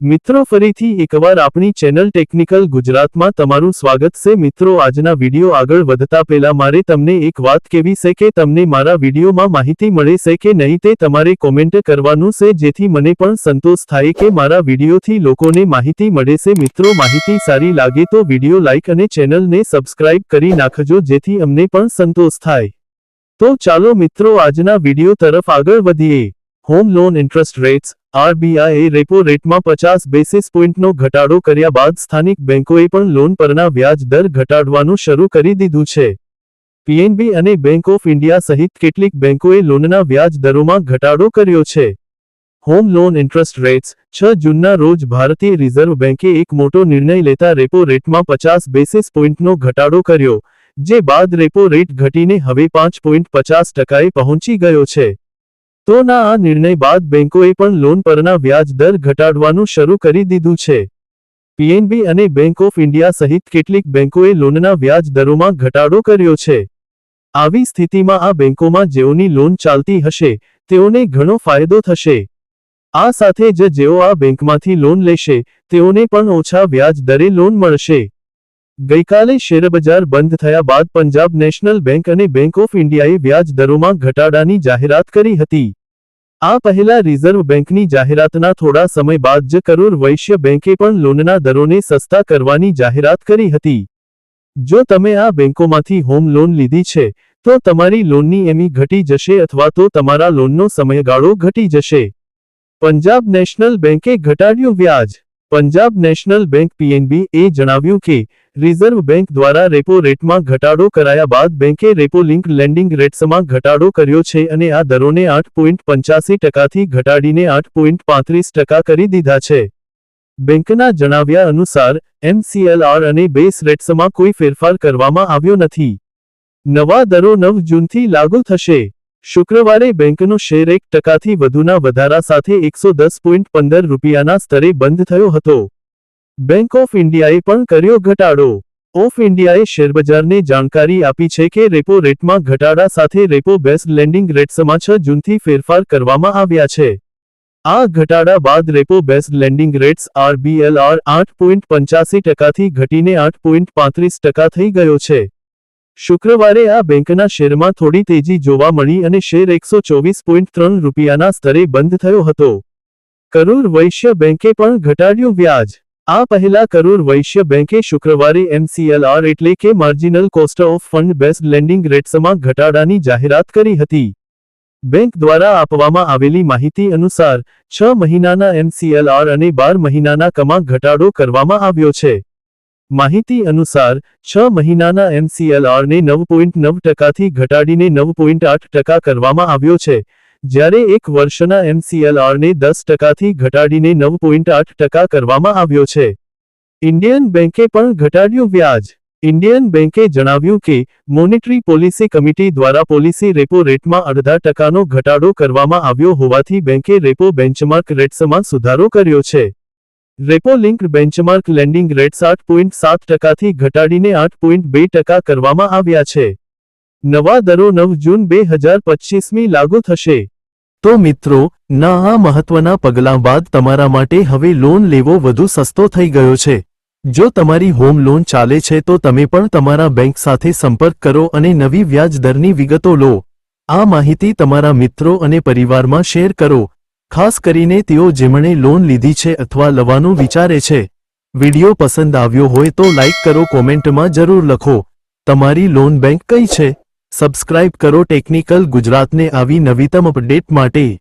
મિત્રો, ફરીથી એકવાર આપણી ચેનલ ટેકનિકલ ગુજરાતમાં તમારું સ્વાગત છે. મિત્રો, આજના વીડિયો આગળ વધતા પહેલા મારે તમને એક વાત કેવી છે કે તમને મારા વિડીયોમાં માહિતી મળે છે કે નહીં તે તમારે કોમેન્ટ કરવાનું છે, જેથી મને પણ સંતોષ થાય કે મારા વિડીયોથી લોકોને માહિતી મળે છે. મિત્રો, માહિતી સારી લાગે તો વીડિયો લાઇક અને ચેનલને સબસ્ક્રાઇબ કરી નાખજો, જેથી અમને પણ સંતોષ થાય. તો ચાલો મિત્રો, આજના વીડિયો તરફ આગળ વધીએ. હોમ લોન ઇન્ટરેસ્ટ રેટ્સ આરબીઆઈએ રેપો રેટમાં પચાસ બેસિસ પોઇન્ટનો ઘટાડો કર્યા બાદ સ્થાનિક બેંકોએ પણ લોન પરના વ્યાજ દર ઘટાડવાનું શરૂ કરી દીધું છે. પીએનબી અને બેંક ઓફ ઇન્ડિયા સહિત કેટલીક બેંકોએ લોનના વ્યાજ દરોમાં ઘટાડો કર્યો છે. હોમ લોન ઇન્ટરેસ્ટ રેટ્સ છ જૂનના રોજ ભારતીય રિઝર્વ બેંકે એક મોટો નિર્ણય લેતા રેપો રેટમાં પચાસ બેસિસ પોઇન્ટનો ઘટાડો કર્યો, જે બાદ રેપો રેટ ઘટીને હવે પાંચ પોઈન્ટ પચાસ ટકાએ પહોંચી ગયો છે. તો ના, આ નિર્ણય બાદ બેંકોએ પણ લોન પરના વ્યાજ દર ઘટાડવાનું શરૂ કરી દીધું છે. પીએનબી અને બેંક ઓફ ઇન્ડિયા સહિત કેટલીક બેંકોએ લોનના વ્યાજ દરોમાં ઘટાડો કર્યો છે. આવી સ્થિતિમાં આ બેંકોમાં જેઓની લોન ચાલતી હશે, તેઓને ઘણો ફાયદો થશે. આ સાથે જ જેઓ આ બેંકમાંથી લોન લેશે, તેઓને પણ ઓછા વ્યાજ દરે લોન મળશે. ગઈકાલે શેરબજાર બંધ થયા બાદ પંજાબ નેશનલ બેંક અને બેંક ઓફ ઇન્ડિયાએ વ્યાજ દરોમાં ઘટાડાની જાહેરાત કરી હતી. આ પહેલા રિઝર્વ બેંકની જાહેરાતના થોડા સમય બાદ જ કરૂર વૈશ્ય બેંકે પણ લોનના દરોને સસ્તા કરવાની જાહેરાત કરી હતી. જો તમે આ બેંકોમાંથી હોમ લોન લીધી છે, તો તમારી લોનની એમી ઘટી જશે અથવા તો તમારા લોનનો સમયગાળો ઘટી જશે. પંજાબ નેશનલ બેંકે ઘટાડ્યું વ્યાજ Punjab national bank P N B એ જણાવ્યું કે, રિઝર્વ બેંક દ્વારા રેપો રેટમાં ઘટાડો કરાયા બાદ બેંકે રેપો લિંક લેન્ડિંગ રેટ્સમાં ઘટાડો કર્યો છે અને આ દરોને આઠ પોઈન્ટ પંચ્યાસી ટકાથી ઘટાડીને આઠ પોઈન્ટ પાંત્રીસ ટકા કરી દીધા છે. બેંકના જણાવ્યા અનુસાર એમસીએલઆર અને બેસ રેટ્સમાં કોઈ ફેરફાર કરવામાં આવ્યો નથી. નવા દરો નવ જૂનથી લાગુ થશે. શુક્રવારે બેંકનો શેર એક ટકાથી વધુના વધારા સાથે એકસો દસ પોઈન્ટ પંદર રૂપિયાના સ્તરે બંધ થયો હતો. બેંક ઓફ ઇન્ડિયાએ પણ કર્યો ઘટાડો. ઓફ ઇન્ડિયાએ શેરબજારને જાણકારી આપી છે કે રેપો રેટમાં ઘટાડા સાથે રેપો બેસ્ડ લેન્ડિંગ રેટ્સમાં છ જૂનથી ફેરફાર કરવામાં આવ્યા છે. આ ઘટાડા બાદ repo based lending rates RBLR આઠ પોઈન્ટ પંચ્યાસી ટકાથી ઘટીને આઠ પોઈન્ટ પાંત્રીસ ટકા થઈ ગયો છે. શુક્રવારે આ બેંકના શેરમાં થોડી તેજી જોવા મળી અને શેર એકસો ચોવીસ પોઈન્ટ ત્રણ રૂપિયાના સ્તરે બંધ થયો હતો. કરૂર વૈશ્ય બેંકે પણ ઘટાડ્યું વ્યાજ. આ પહેલા કરૂર વૈશ્ય બેંકે શુક્રવારે એમસીએલઆર એટલે કે marginal cost of fund based lending રેટ્સમાં ઘટાડાની જાહેરાત કરી હતી. બેંક દ્વારા આપવામાં આવેલી માહિતી અનુસાર, છ મહિનાના એમસીએલઆર અને બાર મહિનાના કમાં ઘટાડો કરવામાં આવ્યો છે. માહિતી અનુસાર, છ મહિનાના એમસીએલઆરને નવ પોઈન્ટ નવ ટકાથી ઘટાડીને નવ પોઈન્ટ આઠ ટકા કરવામાં આવ્યો છે, જ્યારે એક વર્ષના એમસીએલઆરને દસ ટકાથી ઘટાડીને નવ પોઈન્ટ આઠ ટકા કરવામાં આવ્યો છે. ઇન્ડિયન બેંકે પણ ઘટાડ્યું વ્યાજ. ઇન્ડિયન બેંકે જણાવ્યું કે, મોનિટરી પોલિસી કમિટી દ્વારા પોલિસી રેપો રેટમાં અડધા ટકાનો ઘટાડો કરવામાં આવ્યો હોવાથી બેંકે રેપો બેન્ચમાર્ક રેટ્સમાં સુધારો કર્યો છે. Repo link benchmark lending rates આઠ પોઈન્ટ સાત ટકાથી ઘટાડીને આઠ પોઈન્ટ બે ટકા કરવામાં આવ્યા છે. નવા દરો નવ જૂન બે હજાર પચીસમી લાગુ થશે. તો મિત્રો, ના આ મહત્વના પગલાં બાદ તમારા માટે હવે લોન લેવો વધુ સસ્તો થઈ ગયો છે. જો તમારી હોમ લોન ચાલે છે તો તમે પણ તમારા બેંક સાથે સંપર્ક કરો અને નવી વ્યાજ દરની વિગતો લો. આ માહિતી તમારા મિત્રો અને પરિવારમાં શેર કરો. ખાસ કરીને તેઓ જેમણે લોન લીધી છે અથવા લવાનું વિચારે છે. વિડિયો પસંદ આવ્યો હોય તો લાઇક કરો, કોમેન્ટમાં જરૂર લખો. તમારી લોન બેંક કઈ છે? સબસ્ક્રાઇબ કરો ટેકનિકલ ગુજરાતને આવી નવીતમ અપડેટ માટે.